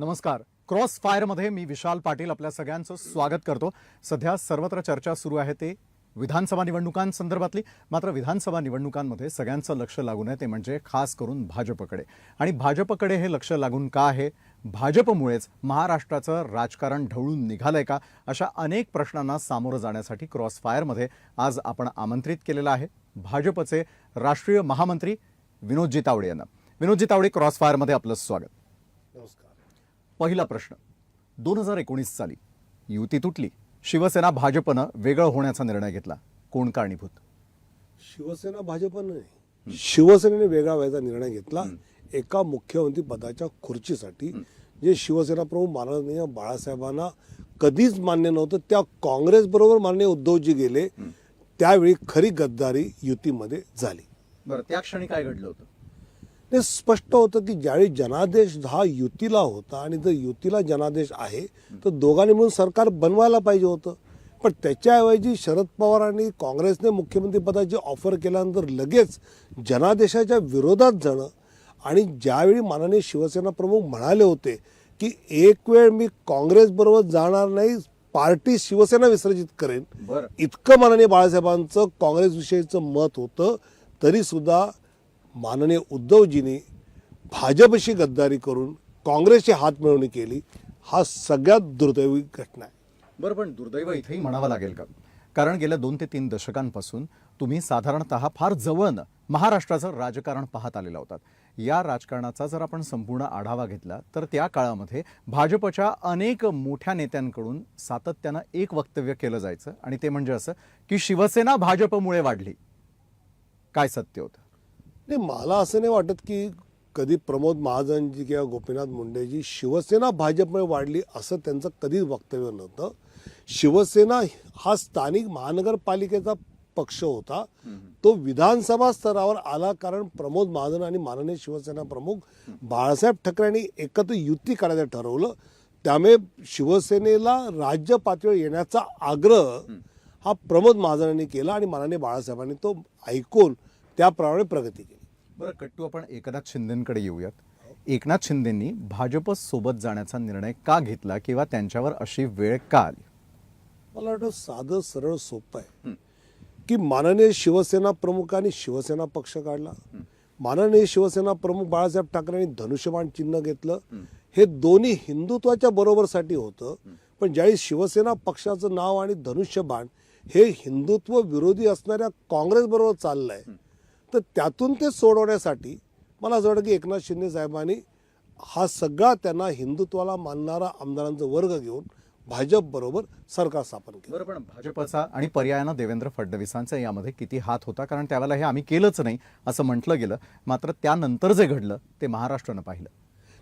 नमस्कार. क्रॉस फायरमध्ये मी विशाल पाटील आपल्या सगळ्यांचं स्वागत करतो. सध्या सर्वत्र चर्चा सुरू आहे ते विधानसभा निवडणुकांसंदर्भातली. मात्र विधानसभा निवडणुकांमध्ये सगळ्यांचं लक्ष लागून आहे ते म्हणजे खास करून भाजपकडे. आणि भाजपकडे हे लक्ष लागून का आहे? भाजपमुळेच महाराष्ट्राचं राजकारण ढवळून निघालंय का? अशा अनेक प्रश्नांना सामोरं जाण्यासाठी क्रॉस फायरमध्ये आज आपण आमंत्रित केलेलं आहे भाजपचे राष्ट्रीय महामंत्री विनोदजी तावडे यांना. विनोदजी तावडे क्रॉस फायरमध्ये आपलं स्वागत. नमस्कार. पहिला प्रश्न. दोन हजार एकोणीस साली युती तुटली. शिवसेना भाजपनं वेगळं होण्याचा निर्णय घेतला. कोण कारणीभूत? शिवसेना भाजपनं नाही. शिवसेनेने वेगळा व्हायचा निर्णय घेतला. एका मुख्यमंत्री पदाच्या खुर्चीसाठी जे शिवसेना प्रमुख माननीय बाळासाहेबांना कधीच मान्य नव्हतं त्या काँग्रेस बरोबर माननीय उद्धवजी गेले. त्यावेळी खरी गद्दारी युतीमध्ये झाली. बरं त्या क्षणी काय घडलं होतं? ते स्पष्ट होतं की ज्यावेळी जनादेश हा युतीला होता आणि जर युतीला जनादेश आहे तर दोघांनी मिळून सरकार बनवायला पाहिजे होतं. पण त्याच्याऐवजी शरद पवारांनी काँग्रेसने मुख्यमंत्री पदाची ऑफर केल्यानंतर लगेच जनादेशाच्या विरोधात जाणं आणि ज्यावेळी माननीय शिवसेना प्रमुख म्हणाले होते की एक वेळ मी काँग्रेसबरोबर जाणार नाही पार्टी शिवसेना विसर्जित करेन. इतकं माननीय बाळासाहेबांचं काँग्रेसविषयीचं मत होतं तरी सुद्धा माननीय उद्धवजींनी भाजपशी गद्दारी करून काँग्रेसची हात मिळवणी केली हा सगळ्यात दुर्दैवी घटना आहे. बरं पण दुर्दैव इथेही म्हणावं लागेल का? कारण गेल्या दोन ते तीन दशकांपासून तुम्ही साधारणतः फार जवळनं महाराष्ट्राचं राजकारण पाहत आलेला होतात. या राजकारणाचा जर आपण संपूर्ण आढावा घेतला तर त्या काळामध्ये भाजपच्या अनेक मोठ्या नेत्यांकडून सातत्यानं एक वक्तव्य केलं जायचं आणि ते म्हणजे असं की शिवसेना भाजपमुळे वाढली. काय सत्य होतं? नाही मला असं नाही वाटत की कधी प्रमोद महाजनजी किंवा गोपीनाथ मुंडेजी शिवसेना भाजपमुळे वाढली असं त्यांचं कधीच वक्तव्य नव्हतं. शिवसेना हा स्थानिक महानगरपालिकेचा पक्ष होता. तो विधानसभा स्तरावर आला कारण प्रमोद महाजन आणि माननीय शिवसेना प्रमुख बाळासाहेब ठाकरेंनी एकत्र युती करायचं ठरवलं. त्यामुळे शिवसेनेला राज्य पातळीवर येण्याचा आग्रह हा प्रमोद महाजनांनी केला आणि माननीय बाळासाहेबांनी तो ऐकून त्याप्रमाणे प्रगती केली. बरं कट्टू आपण एकनाथ शिंदेकडे येऊयात. एकनाथ शिंदेंनी भाजप सोबत जाण्याचा निर्णय का घेतला किंवा त्यांच्यावर अशी वेळ का आली? मला वाटतं साधं सरळ सोपं आहे. की माननीय शिवसेना प्रमुखांनी शिवसेना पक्ष काढला. माननीय शिवसेना प्रमुख बाळासाहेब ठाकरेंनी धनुष्यबाण चिन्ह घेतलं. हे दोन्ही हिंदुत्वाच्या बरोबरसाठी होतं. पण ज्यावेळी शिवसेना पक्षाचं नाव आणि धनुष्यबाण हे हिंदुत्व विरोधी असणाऱ्या काँग्रेस बरोबर चाललंय तर त्यातून ते सोडवण्यासाठी मला असं वाटतं की एकनाथ शिंदे साहेबांनी हा सगळा त्यांना हिंदुत्वाला मानणारा आमदारांचा वर्ग घेऊन भाजप बरोबर सरकार स्थापन केलं. बरं पण भाजपचा आणि पर्यायानं देवेंद्र फडणवीसांचा यामध्ये किती हात होता कारण त्यावेळेला हे आम्ही केलंच नाही असं म्हटलं गेलं. मात्र त्यानंतर जे घडलं ते महाराष्ट्रानं पाहिलं.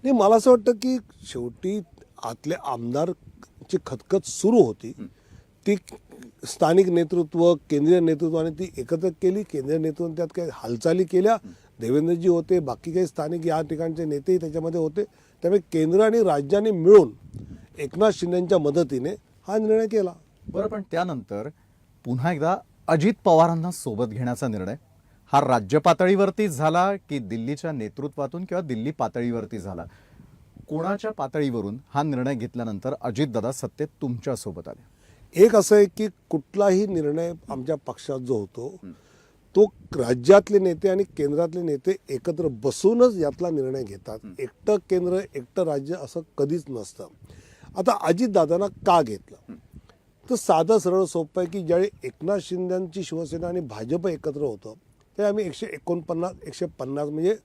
नाही मला असं वाटतं की शेवटी आतले आमदारची खतखत सुरू होती. ती स्थानिक नेतृत्व केंद्रीय नेतृत्वाने ती एकत्र केली. केंद्रीय नेतृत्वाने त्यात काही हालचाली केल्या. देवेंद्रजी होते बाकी काही स्थानिक या ठिकाणचे नेतेही त्याच्यामध्ये होते. त्यामुळे केंद्र आणि राज्याने मिळून एकनाथ शिंदेच्या मदतीने हा निर्णय केला. बरं पण त्यानंतर पुन्हा एकदा अजित पवारांना सोबत घेण्याचा निर्णय. हा राज्य पातळीवरती झाला की दिल्लीच्या नेतृत्वातून किंवा दिल्ली पातळीवरती झाला? कोणाच्या पातळीवरून हा निर्णय घेतल्यानंतर अजितदादा सत्तेत तुमच्यासोबत आले? एक असं आहे की कुठलाही निर्णय आमच्या पक्षात जो होतो तो राज्यातले नेते आणि केंद्रातले नेते एकत्र बसूनच यातला निर्णय घेतात. एकटं केंद्र एकटं राज्य असं कधीच नसतं. आता अजितदादांना का घेतलं? तर साधं सरळ सोपं आहे की ज्यावेळी एकनाथ शिंदेची शिवसेना आणि भाजप एकत्र होतं ते आम्ही एकशे एकोणपन्नास एकशे पन्नास म्हणजे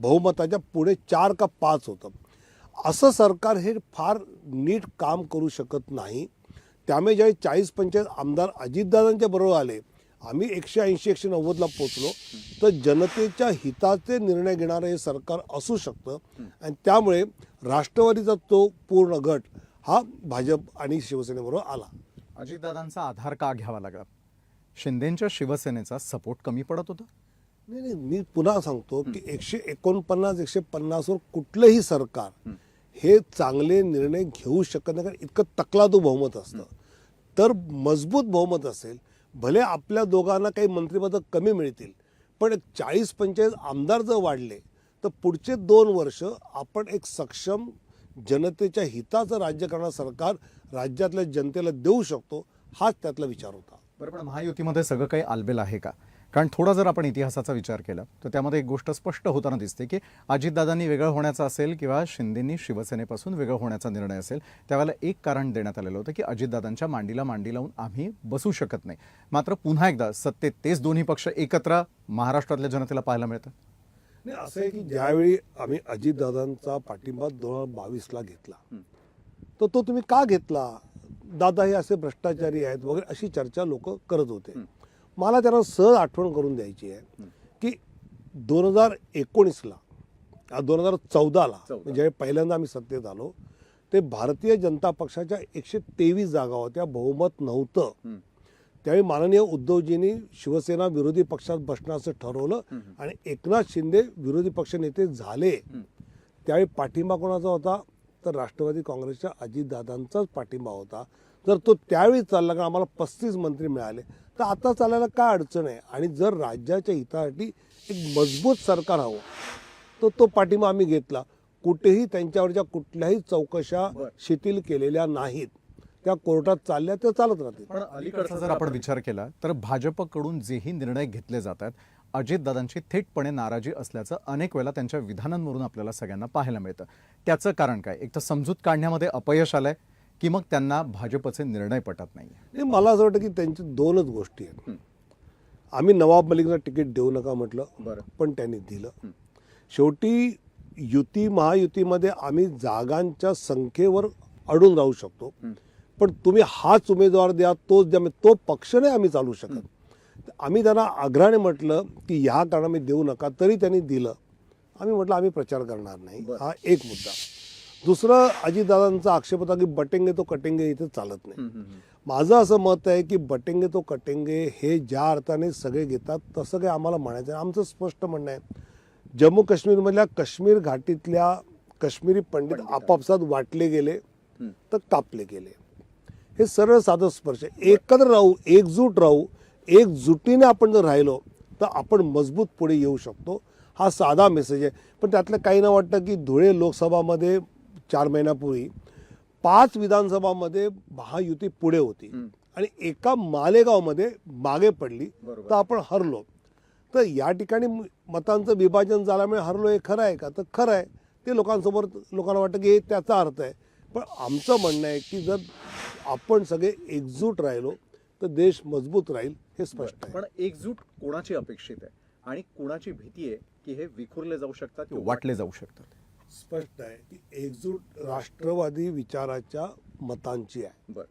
बहुमताच्या पुढे चार का पाच होतं. असं सरकार हे फार नीट काम करू शकत नाही. त्यामुळे ज्यावेळी चाळीस पंचाळीस आमदार अजितदादांच्या बरोबर आले आम्ही एकशे ऐंशी एकशे नव्वदला पोचलो तर जनतेच्या हिताचे निर्णय घेणारं हे सरकार असू शकतं. आणि त्यामुळे राष्ट्रवादीचा तो पूर्ण गट हा भाजप आणि शिवसेनेबरोबर आला. अजितदादांचा आधार का घ्यावा लागला? शिंदेच्या शिवसेनेचा सपोर्ट कमी पडत होता? नाही नाही मी पुन्हा सांगतो की एकशे एकोणपन्नास एकशे पन्नासवर कुठलंही सरकार हे चांगले निर्णय घेऊ शकत नाही कारण इतकं तकलादू बहुमत असतं. तर मजबूत बहुमत असेल भले आपल्या दोघांना काही मंत्रिपदं कमी मिळतील पण चाळीस पंचेचाळीस आमदार जर वाढले तर पुढचे दोन वर्ष आपण एक सक्षम जनतेच्या हिताचं राज्य करणारं सरकार राज्यातल्या जनतेला देऊ शकतो हाच त्यातला विचार होता. बरं पण महायुतीमध्ये सगळं काही आलबेल आहे का? कारण थोडा जर आपण इतिहासाचा विचार केला तर त्यामध्ये एक गोष्ट स्पष्ट होताना दिसते की अजितदादांनी वेगळं होण्याचा असेल किंवा शिंदेंनी शिवसेनेपासून वेगळं होण्याचा निर्णय असेल त्यावेळेला एक कारण देण्यात आलेलं होतं की अजितदादांच्या मांडीला मांडी लावून आम्ही बसू शकत नाही. मात्र पुन्हा एकदा सत्तेत तेच दोन्ही पक्ष एकत्र महाराष्ट्रातल्या जनतेला पाहायला मिळतं. नाही असं आहे की ज्यावेळी आम्ही अजितदादांचा पाठिंबा दोन हजार बावीसला घेतला तर तो तुम्ही का घेतला? दादा हे असे भ्रष्टाचारी आहेत वगैरे अशी चर्चा लोक करत होते. मला त्यांना सहज आठवण करून द्यायची आहे की दोन हजार एकोणीसला दोन हजार चौदाला चौदा. ज्यावेळी पहिल्यांदा आम्ही सत्तेत आलो ते भारतीय जनता पक्षाच्या एकशे तेवीस जागा होत्या बहुमत नव्हतं. त्यावेळी माननीय उद्धवजींनी शिवसेना विरोधी पक्षात बसण्याचं ठरवलं आणि एकनाथ शिंदे विरोधी पक्षनेते झाले. त्यावेळी पाठिंबा कोणाचा होता? तर राष्ट्रवादी काँग्रेसच्या अजितदादांचाच पाठिंबा होता. जर तो त्यावेळी चालला का आम्हाला पस्तीस मंत्री मिळाले तर आता चालायला काय अडचण आहे? आणि जर राज्याच्या हितासाठी एक मजबूत सरकार हवं तर तो पाठिंबा आम्ही घेतला. कुठेही त्यांच्यावरच्या कुठल्याही चौकशा शिथिल केलेल्या नाहीत. त्या कोर्टात चालल्या त्या चालत राहतील. पण अलीकडचा जर आपण विचार केला तर भाजपकडून जेही निर्णय घेतले जातात अजितदादांची थेटपणे नाराजी असल्याचं अनेक वेळा त्यांच्या विधानांवरून आपल्याला सगळ्यांना पाहायला मिळतं. त्याचं कारण काय? एक तर समजूत काढण्यामध्ये अपयश आलंय की मग त्यांना भाजपचे निर्णय पटत नाही मला असं वाटतं की त्यांची दोनच गोष्टी आहेत. आम्ही नवाब मलिकला तिकीट देऊ नका म्हटलं बरं. पण त्यांनी दिलं. शेवटी युती महायुतीमध्ये आम्ही जागांच्या संख्येवर अडून राहू शकतो. पण तुम्ही हाच उमेदवार द्या तोच द्या म्हणजे तो पक्ष नाही आम्ही चालू शकत. आम्ही त्यांना आग्रहाने म्हटलं की ह्या कारण मी देऊ नका तरी त्यांनी दिलं. आम्ही म्हटलं आम्ही प्रचार करणार नाही. हा एक मुद्दा. दुसरं अजितदादांचा आक्षेप होता की बटेंगे तो कटेंगे इथे चालत नाही. माझं असं मत आहे की बटेंगे तो कटेंगे हे ज्या अर्थाने सगळे घेतात तसं काही आम्हाला म्हणायचं आहे आमचं स्पष्ट म्हणणं आहे जम्मू काश्मीरमधल्या काश्मीर घाटीतल्या काश्मीरी पंडित आपापसात वाटले गेले तर कापले गेले. हे सरळ साधं स्पर्श आहे. एकत्र राहू एकजूट राहू एकजुटीने आपण जर राहिलो तर आपण मजबूत पुढे येऊ शकतो. हा साधा मेसेज आहे. पण त्यातलं काही ना वाटतं की धुळे लोकसभामध्ये चार महिन्यापूर्वी पाच विधानसभामध्ये महायुती पुढे होती. आणि एका मालेगावमध्ये मागे पडली तर आपण हरलो. तर या ठिकाणी मतांचं विभाजन झाल्यामुळे हरलो हे खरं आहे का? तर खरं आहे. ते लोकांसमोर लोकांना वाटतं की हे त्याचा अर्थ आहे. पण आमचं म्हणणं आहे की जर आपण सगळे एकजूट राहिलो तर देश मजबूत राहील हे स्पष्ट आहे. पण एकजूट कोणाची अपेक्षित आहे? आणि कोणाची भीती आहे की हे विखुरले जाऊ शकतात? किंवा वाटले जाऊ शकतात. स्पष्ट आहे की एकजूट राष्ट्रवादी विचाराच्या मतांची आहे. बरं.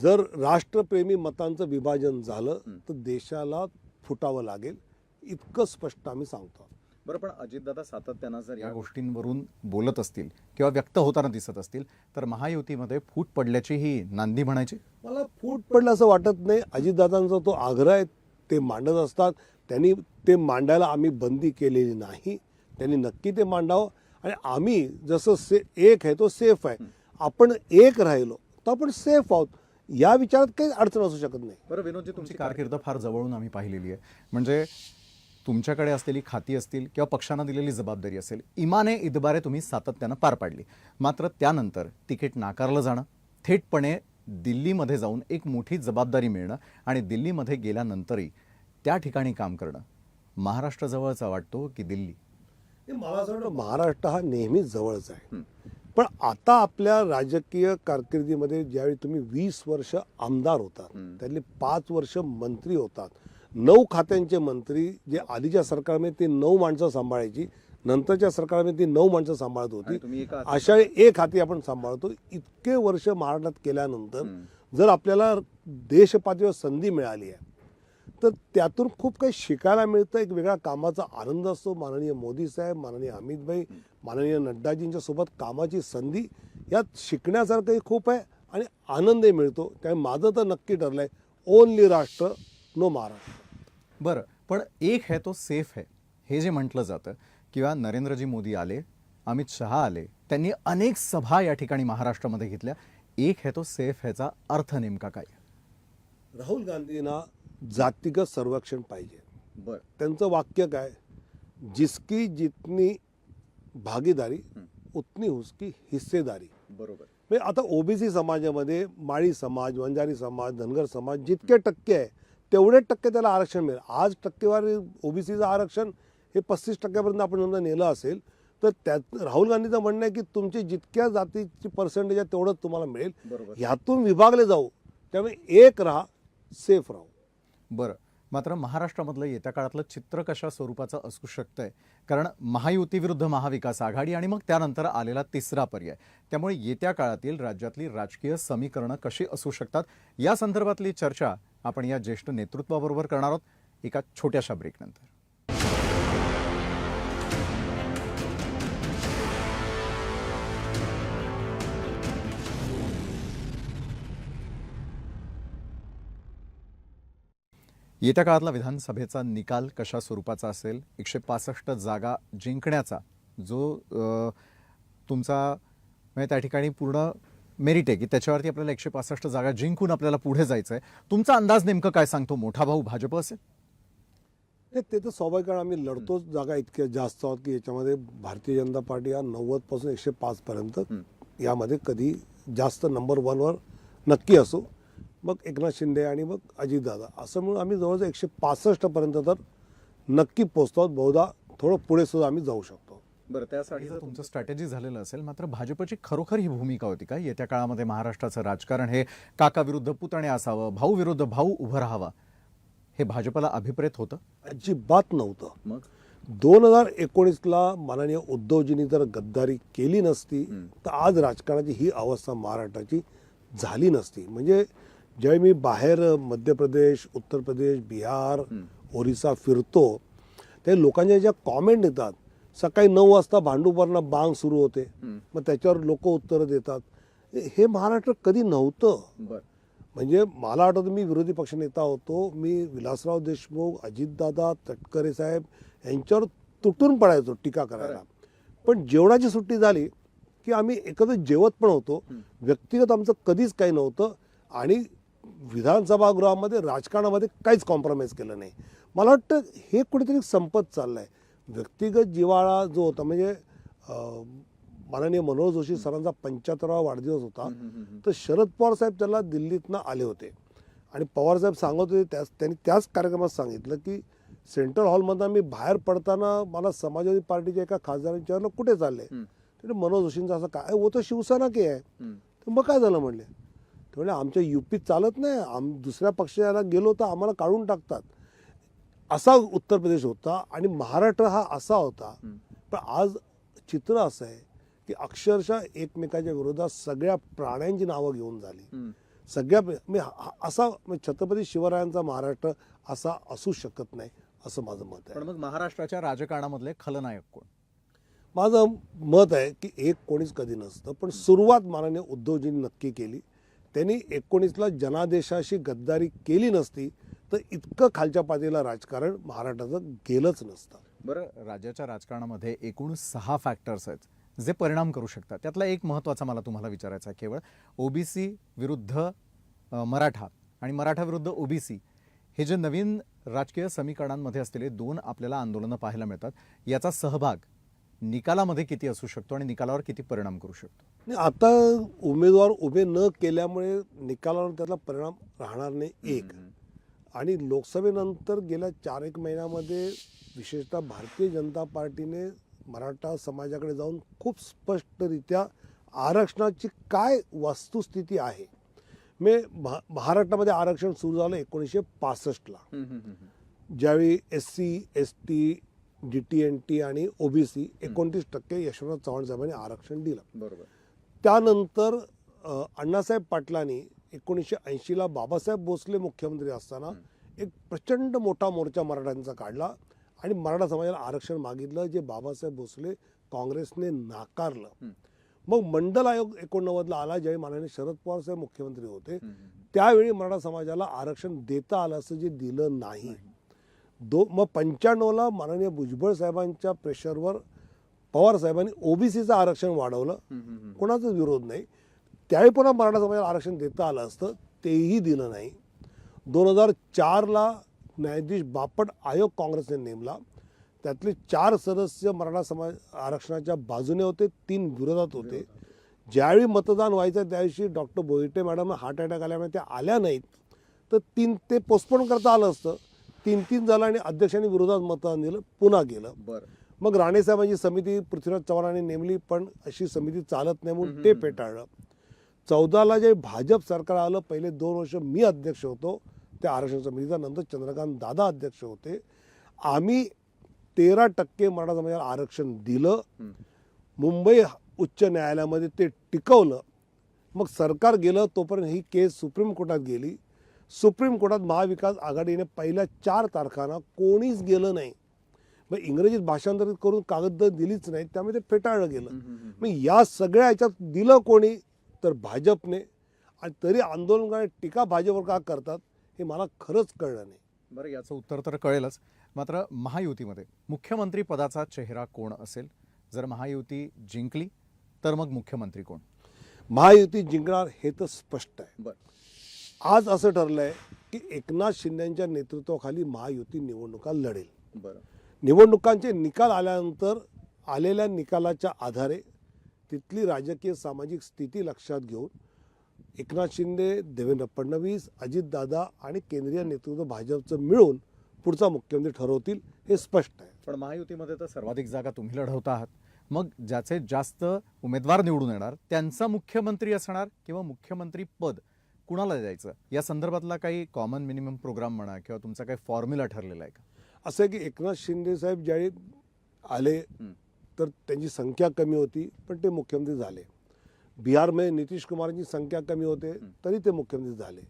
जर राष्ट्रप्रेमी मतांचं विभाजन झालं तर देशाला फुटावं लागेल इतकं स्पष्ट आम्ही सांगतो. बरं पण अजितदादा सातत्यानं जर या गोष्टींवरून बोलत असतील किंवा व्यक्त होताना दिसत असतील तर महायुतीमध्ये फूट पडल्याची ही नांदी म्हणायची? मला फूट पडलं असं वाटत नाही. अजितदादांचा तो आग्रह आहे ते मांडत असतात. त्यांनी ते मांडायला आम्ही बंदी केलेली नाही. त्यांनी नक्की ते मांडावं. आणि आम्ही जसं से एक आहे तो सेफ आहे. आपण एक राहिलो तर आपण सेफ आहोत. या विचारात काही अडचण असू शकत नाही. बरं विनोदजी तुमची कारकीर्द फार जवळून आम्ही पाहिलेली आहे. म्हणजे तुमच्याकडे असलेली खाती असतील किंवा पक्षांना दिलेली जबाबदारी असेल इमाने इतबारे तुम्ही सातत्यानं पार पाडली. मात्र त्यानंतर तिकीट नाकारलं जाणं थेटपणे दिल्लीमध्ये जाऊन एक मोठी जबाबदारी मिळणं आणि दिल्लीमध्ये गेल्यानंतरही त्या ठिकाणी काम करणं महाराष्ट्र जवळचा वाटतो की दिल्ली. मला असं वाटतं महाराष्ट्र हा नेहमीच जवळच आहे. पण आता आपल्या राजकीय कारकिर्दीमध्ये ज्यावेळी तुम्ही वीस वर्ष आमदार होतात त्यातले पाच वर्ष मंत्री होतात. नऊ खात्यांचे मंत्री जे आधीच्या सरकारमध्ये ते नऊ माणसं सांभाळायची नंतरच्या सरकारमध्ये ती नऊ माणसं सांभाळत हाती. अशा एक हाती आपण सांभाळतो. इतके वर्ष महाराष्ट्रात केल्यानंतर जर आपल्याला देशपातळीवर संधी मिळाली आहे तर त्यातून खूप काही शिकायला मिळतं. एक वेगळा कामाचा आनंद असतो. माननीय मोदी साहेब माननीय अमितभाई माननीय नड्डाजींच्या सोबत कामाची संधी यात शिकण्यासारखंही खूप आहे आणि आनंदही मिळतो. त्यामुळे माझं तर नक्की ठरलंय ओनली राष्ट्र नो महाराष्ट्र. बरं पण एक है तो सेफ है हे जे म्हटलं जातं किंवा नरेंद्रजी मोदी आले अमित शहा आले त्यांनी अनेक सभा या ठिकाणी महाराष्ट्रामध्ये घेतल्या. एक है तो सेफ ह्याचा अर्थ नेमका काय? राहुल गांधींना जातीगत संरक्षण पाहिजे. बरं. त्यांचं वाक्य काय? जिसकी जितनी भागीदारी उतनी उसकी हिस्सेदारी. बरोबर. म्हणजे आता ओबीसी समाजामध्ये माळी समाज वंजारी समाज धनगर समाज जितके टक्के आहे तेवढे टक्के त्याला आरक्षण मिळेल. आज टक्केवारी ओबीसीचं आरक्षण हे पस्तीस टक्क्यापर्यंत आपण समजा नेलं असेल तर त्यात राहुल गांधीचं म्हणणं आहे की तुमची जितक्या जातीची पर्सेंटेज आहे तेवढंच तुम्हाला मिळेल. ह्यातून विभागले जाऊ. त्यामुळे एक राहा सेफ राहू. बरं. मात्र महाराष्ट्रामधलं येत्या काळातलं चित्र कशा स्वरूपाचं असू शकतंय? कारण महायुतीविरुद्ध महाविकास आघाडी आणि मग त्यानंतर आलेला तिसरा पर्याय. त्यामुळे येत्या काळातील राज्यातली राजकीय समीकरणं कशी असू शकतात? या संदर्भातली चर्चा आपण या ज्येष्ठ नेतृत्वाबरोबर करणार आहोत. एका छोट्याशा ब्रेकनंतर येत्या काळातला विधानसभेचा निकाल कशा स्वरूपाचा असेल? एकशे पासष्ट जागा जिंकण्याचा जो तुमचा म्हणजे त्या ठिकाणी पूर्ण मेरिट आहे की त्याच्यावरती आपल्याला एकशे पासष्ट जागा जिंकून आपल्याला पुढे जायचं आहे तुमचा अंदाज नेमकं काय सांगतो? मोठा भाऊ भाजप असेल? नाही ते तर स्वाभाविक आहे. आम्ही लढतोच जागा इतक्या जास्त आहोत की याच्यामध्ये भारतीय जनता पार्टी हा नव्वदपासून एकशे पाच पर्यंत यामध्ये कधी जास्त नंबर वनवर नक्की असो. मग एकनाथ शिंदे आणि मग अजितदादा. असं म्हणून आम्ही जवळजवळ एकशे पासष्ट पर्यंत तर नक्की पोचतो आहोत बहुधा थोडं पुढे सुद्धा आम्ही जाऊ शकतो. बरं त्यासाठी जर तुमचं स्ट्रॅटेजी झालेलं असेल मात्र भाजपची खरोखर ही भूमिका होती का? येत्या काळामध्ये महाराष्ट्राचं राजकारण हे काका विरुद्ध पुतणे असावं भाऊ विरुद्ध भाऊ उभं राहावा हे भाजपला अभिप्रेत होतं? अजिबात नव्हतं. मग? दोन हजार एकोणीसला माननीय उद्धवजींनी जर गद्दारी केली नसती तर आज राजकारणाची ही अवस्था महाराष्ट्राची झाली नसती. म्हणजे ज्यावेळी मी बाहेर मध्य प्रदेश उत्तर प्रदेश बिहार ओरिसा फिरतो ते लोकांच्या ज्या कॉमेंट येतात सकाळी नऊ वाजता भांडूपवरनं बांग सुरू होते. मग त्याच्यावर लोक उत्तरं देतात. हे- महाराष्ट्र कधी नव्हतं. म्हणजे मला आठवतं मी विरोधी पक्षनेता होतो. मी विलासराव देशमुख अजितदादा तटकरे साहेब यांच्यावर तुटून पडायचो टीका करायला. पण जेवणाची सुट्टी झाली की आम्ही एकत्र जेवत पण होतो. व्यक्तिगत आमचं कधीच काही नव्हतं. आणि विधानसभागृहामध्ये राजकारणामध्ये काहीच कॉम्प्रोमाइज केलं नाही. मला वाटतं हे कुठेतरी संपत चाललंय. व्यक्तिगत जिवाळा जो होता म्हणजे माननीय मनोज जोशी सरांचा पंच्याहत्तरावा वाढदिवस होता तर शरद पवार साहेब त्याला दिल्लीतनं आले होते. आणि पवार साहेब सांगत होते त्याच त्यांनी त्याच कार्यक्रमात सांगितलं की सेंट्रल हॉलमधनं मी बाहेर पडताना मला समाजवादी पार्टीच्या एका खासदारांनी विचारलं कुठे चालले? ते मनोज जोशींचं असं काय? वो तर शिवसेना के आहे तर मग काय झालं म्हणले? ते आमच्या युपीत चालत नाही. आम दुसऱ्या पक्षाला गेलो तर आम्हाला काढून टाकतात. असा उत्तर प्रदेश होता आणि महाराष्ट्र हा असा होता. पण आज चित्र असं आहे की अक्षरशः एकमेकाच्या विरोधात सगळ्या प्राण्यांची नावं घेऊन झाली. सगळ्या मी असा छत्रपती शिवरायांचा महाराष्ट्र असा असू शकत नाही असं माझं मत आहे. पण मग महाराष्ट्राच्या राजकारणामधले खलनायक कोण? माझं मत आहे की एक कोणीच कधी नसतं. पण सुरुवात माननीय उद्धवजींनी नक्की केली. त्यांनी एकोणीसला जनादेशाशी गद्दारी केली नसती तर इतकं खालच्या पातळीला राजकारण महाराष्ट्राचं गेलंच नसतं. बरं राज्याच्या राजकारणामध्ये एकूण सहा फॅक्टर्स आहेत जे परिणाम करू शकतात. त्यातला एक महत्त्वाचा मला तुम्हाला विचारायचा आहे केवळ ओबीसी विरुद्ध मराठा आणि मराठा विरुद्ध ओबीसी हे जे नवीन राजकीय समीकरणांमध्ये असलेले दोन आपल्याला आंदोलनं पाहायला मिळतात याचा सहभाग निकालामध्ये किती असू शकतो आणि निकालावर किती परिणाम करू शकतो? आता उमेदवार उभे न केल्यामुळे निकालावर त्याचा परिणाम राहणार नाही एक. आणि लोकसभेनंतर गेल्या चार एक महिन्यामध्ये विशेषतः भारतीय जनता पार्टीने मराठा समाजाकडे जाऊन खूप स्पष्टरित्या आरक्षणाची काय वस्तुस्थिती आहे? मे महा महाराष्ट्रामध्ये आरक्षण सुरू झालं एकोणीसशे पासष्टला. ज्यावेळी S C S T D T N T आणि ओबीसी एकोणतीस टक्के यशवंत चव्हाण साहेबांनी आरक्षण दिलं. बरोबर. त्यानंतर अण्णासाहेब पाटलांनी एकोणीसशे ऐंशीला बाबासाहेब भोसले मुख्यमंत्री असताना एक प्रचंड मोठा मोर्चा मराठ्यांचा काढला आणि मराठा समाजाला आरक्षण मागितलं जे बाबासाहेब भोसले काँग्रेसने नाकारलं. मग मंडल आयोग एकोणनव्वदला आला ज्यावेळी माननीय शरद पवार साहेब मुख्यमंत्री होते त्यावेळी मराठा समाजाला आरक्षण देता आलं असं जे दिलं नाही. दो मग पंच्याण्णवला माननीय भुजबळ साहेबांच्या प्रेशरवर पवार साहेबांनी ओबीसीचं आरक्षण वाढवलं. कोणाचाच विरोध नाही. त्यावेळी पुन्हा मराठा समाजाला आरक्षण देता आलं असतं तेही दिलं नाही. दोन हजार चारला न्यायाधीश बापट आयोग काँग्रेसने नेमला. त्यातले चार सदस्य मराठा समाज आरक्षणाच्या बाजूने होते तीन विरोधात होते. ज्यावेळी मतदान व्हायचं त्या दिवशी doctor Boite madam heart attack आल्यामुळे त्या आल्या नाहीत. तर तीन ते पोस्टपोन करता आलं असतं. तीन तीन झालं आणि अध्यक्षांनी विरोधात मतदान दिलं पुन्हा गेलं. बरं. मग राणेसाहेबांची समिती पृथ्वीराज चव्हाणांनी नेमली पण अशी समिती चालत नाही म्हणून ते फेटाळलं चौदाला जे भाजप सरकार आलं पहिले दोन वर्ष मी अध्यक्ष होतो त्या आरक्षण समितीचा नंतर चंद्रकांत दादा अध्यक्ष होते. आम्ही तेरा टक्के मराठा समाजाला आरक्षण दिलं. मुंबई उच्च न्यायालयामध्ये ते टिकवलं. मग सरकार गेलं तोपर्यंत ही केस सुप्रीम कोर्टात गेली. सुप्रीम कोर्टात महाविकास आघाडीने पहिल्या चार तारखांना कोणीच गेलं नाही. मग इंग्रजीत भाषांतरित करून कागद दिलीच नाही त्यामुळे ते फेटाळलं गेलं. मग या सगळ्या ह्याच्यात दिलं कोणी तर भाजपने. आणि तरी आंदोलनकारे टीका भाजपवर का करतात हे मला खरंच कळलं नाही. बरं याचं उत्तर तर कळेलच. मात्र महायुतीमध्ये मुख्यमंत्री पदाचा चेहरा कोण असेल? जर महायुती जिंकली तर मग मुख्यमंत्री कोण? महायुती जिंकणार हे तर स्पष्ट आहे. बरं. आज असं ठरलंय की एकनाथ शिंदेच्या नेतृत्वाखाली महायुती निवडणुका लढेल. बरं. निवडणुकांचे निकाल आल्यानंतर आलेल्या निकालाच्या आधारे तिथली राजकीय सामाजिक स्थिती लक्षात घेऊन एकनाथ शिंदे देवेंद्र फडणवीस अजितदादा आणि केंद्रीय नेतृत्व भाजपचं मिळून पुढचा मुख्यमंत्री ठरवतील हे स्पष्ट आहे. पण महायुतीमध्ये तर सर्वाधिक जागा तुम्ही लढवता आहात. मग ज्याचे जास्त उमेदवार निवडून येणार त्यांचा मुख्यमंत्री असणार किंवा मुख्यमंत्री पद कुणाला द्यायचं? या संदर्भातला काही कॉमन मिनिमम प्रोग्राम म्हणा किंवा तुमचा काही फॉर्म्युला ठरलेला आहे का? असं आहे की एकनाथ शिंदे साहेब ज्यावेळी आले. तर त्यांची संख्या कमी होती पण ते मुख्यमंत्री झाले. बिहारमध्ये नितीश कुमारांची संख्या कमी होते तरी ते मुख्यमंत्री झाले.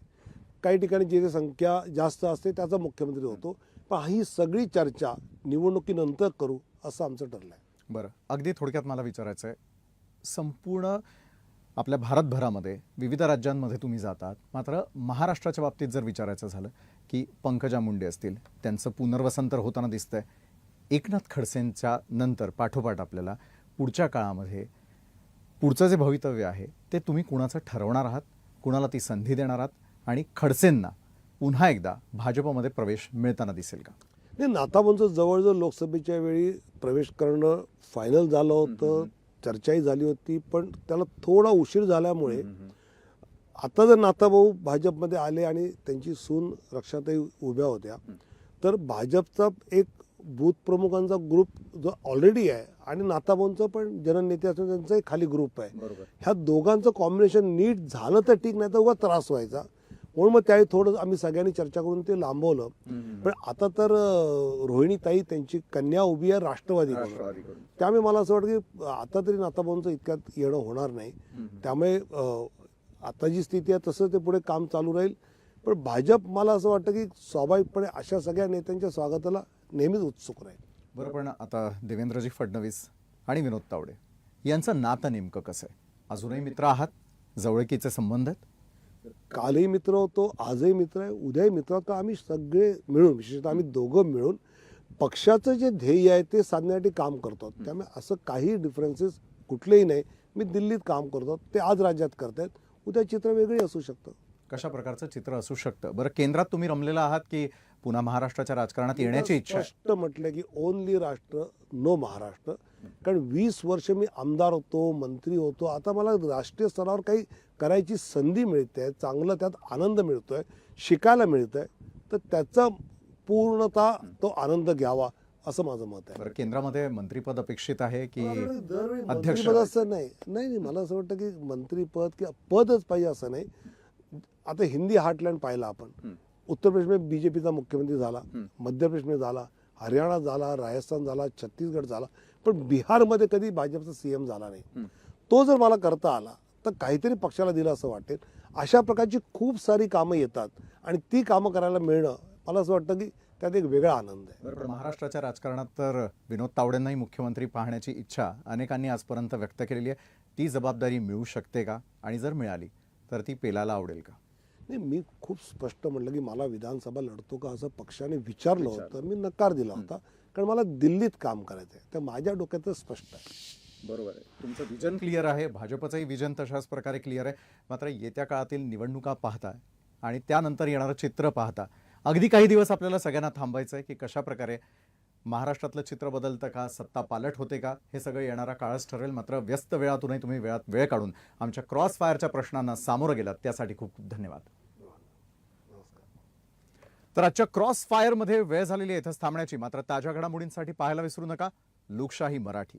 काही ठिकाणी जिथे संख्या जास्त असते त्याचा मुख्यमंत्री होतो. पण ही सगळी चर्चा निवडणुकीनंतर करू असं आमचं ठरलं आहे बरं. अगदी थोडक्यात मला विचारायचं आहे. संपूर्ण आपल्या भारतभरामध्ये विविध राज्यांमध्ये तुम्ही जातात. मात्र महाराष्ट्राच्या बाबतीत जर विचारायचं झालं की पंकजा मुंडे असतील. त्यांचं पुनर्वसन तर होताना दिसतंय. एकनाथ खडसेंच्या नंतर पाठोपाठ आपल्याला पुढच्या काळामध्ये पुढचं जे भवितव्य आहे ते तुम्ही कुणाचं ठरवणार आहात? कुणाला ती संधी देणार आहात? आणि खडसेंना पुन्हा एकदा भाजपमध्ये प्रवेश मिळताना दिसेल का? नाही नाथाबांचं जवळजवळ लोकसभेच्या वेळी प्रवेश करणं फायनल झालं होतं चर्चाही झाली होती पण त्याला थोडा उशीर झाल्यामुळे आता जर नाथाभाऊ भाजपमध्ये आले आणि त्यांची सून रक्षाताई उभ्या होत्या तर भाजपचा एक बूथ प्रमुखांचा ग्रुप जो ऑलरेडी आहे आणि नाथाभाऊंचं पण जननेते असून त्यांचाही खाली ग्रुप आहे. ह्या दोघांचं कॉम्बिनेशन नीट झालं तर ठीक नाही तर उगा त्रास व्हायचा. म्हणून मग त्यावेळी थोडं आम्ही सगळ्यांनी चर्चा करून ते लांबवलं. पण आता तर अं, रोहिणी ताई त्यांची कन्या उभी आहे राष्ट्रवादी त्यामुळे मला असं वाटतं की आता तरी नाताभाऊंचं इतक्यात येणं होणार नाही. त्यामुळे आता जी स्थिती आहे तसं ते पुढे काम चालू राहील. पण भाजप मला असं वाटतं की स्वाभाविकपणे अशा सगळ्या नेत्यांच्या स्वागताला नेहमीच उत्सुक राहील. बरं पण आता देवेंद्रजी फडणवीस आणि विनोद तावडे यांचं नातं नेमकं कसं आहे? अजूनही मित्र आहात? जवळकीचे संबंध आहेत? कालही मित्र होतो आजही मित्र आहे. उद्याही मित्र आहोत. तर आम्ही सगळे मिळून विशेषतः आम्ही दोघं मिळून पक्षाचं जे ध्येय आहे ते साधण्यासाठी काम करतो. त्यामुळे असं काही डिफरन्सेस कुठलेही नाही. मी दिल्लीत काम करतो. ते आज राज्यात करतायत. उद्या चित्र वेगळी असू शकतं. कशा प्रकारचं चित्र असू शकतं? बरं केंद्रात तुम्ही रमलेला आहात की पुन्हा महाराष्ट्राच्या राजकारणात येण्याची इच्छा आहे? स्पष्ट म्हटलं की ओनली राष्ट्र नो महाराष्ट्र. कारण वीस वर्ष मी आमदार होतो मंत्री होतो. आता मला राष्ट्रीय स्तरावर काही करायची संधी मिळते चांगलं त्यात आनंद मिळतोय शिकायला मिळतंय. तर त्याचा पूर्णतः तो आनंद घ्यावा. असं माझं मत आहे. बरं केंद्रामध्ये मंत्रीपद अपेक्षित आहे की अध्यक्ष मंत्रिपद असं नाही. नाही नाही मला असं वाटतं की मंत्रीपद किंवा पदच पाहिजे असं नाही. आता हिंदी हार्टलँड पाहिला आपण. उत्तर प्रदेशमध्ये बीजेपीचा मुख्यमंत्री झाला मध्य प्रदेशमध्ये झाला हरियाणा झाला राजस्थान झाला छत्तीसगड झाला. पण बिहारमध्ये कधी भाजपचा सीएम झाला नाही. तो जर मला करता आला तर काहीतरी पक्षाला दिलं असं वाटेल. अशा प्रकारची खूप सारी कामं येतात आणि ती कामं करायला मिळणं मला असं वाटतं की त्यात एक वेगळा आनंद आहे. बरं पण महाराष्ट्राच्या राजकारणात तर विनोद तावडेंनाही मुख्यमंत्री पाहण्याची इच्छा अनेकांनी आजपर्यंत व्यक्त केलेली आहे. ती जबाबदारी मिळू शकते का? आणि जर मिळाली तर ती पेलाला आवडेल का? नाही मी खूप स्पष्ट म्हटलं की मला विधानसभा लढतो का असं पक्षाने विचारलं होतं. मी नकार दिला होता. कारण मला दिल्लीत काम करायचं आहे. तर माझ्या डोक्यात स्पष्ट आहे. बरोबर आहे. तुमचं विजन क्लिअर आहे. भाजपचंही विजन तशाच प्रकारे क्लिअर आहे. मात्र येत्या काळातील निवडणुका पाहता आणि त्यानंतर येणारं चित्र पाहता अगदी काही दिवस आपल्याला सगळ्यांना थांबायचं आहे की कशा प्रकारे महाराष्ट्रातलं चित्र बदलतं का? सत्ता पालट होते का? हे सगळं येणारा काळच ठरेल. मात्र व्यस्त वेळातूनही तुम्ही वेळात वेळ काढून आमच्या क्रॉस फायरच्या प्रश्नांना सामोरं गेलात. त्यासाठी खूप खूप धन्यवाद. तर आजच्या क्रॉस फायरमध्ये वेळ झालेली आहे इथंच थांबण्याची. मात्र ताज्या घडामोडींसाठी पाहायला विसरू नका. लोकशाही मराठी.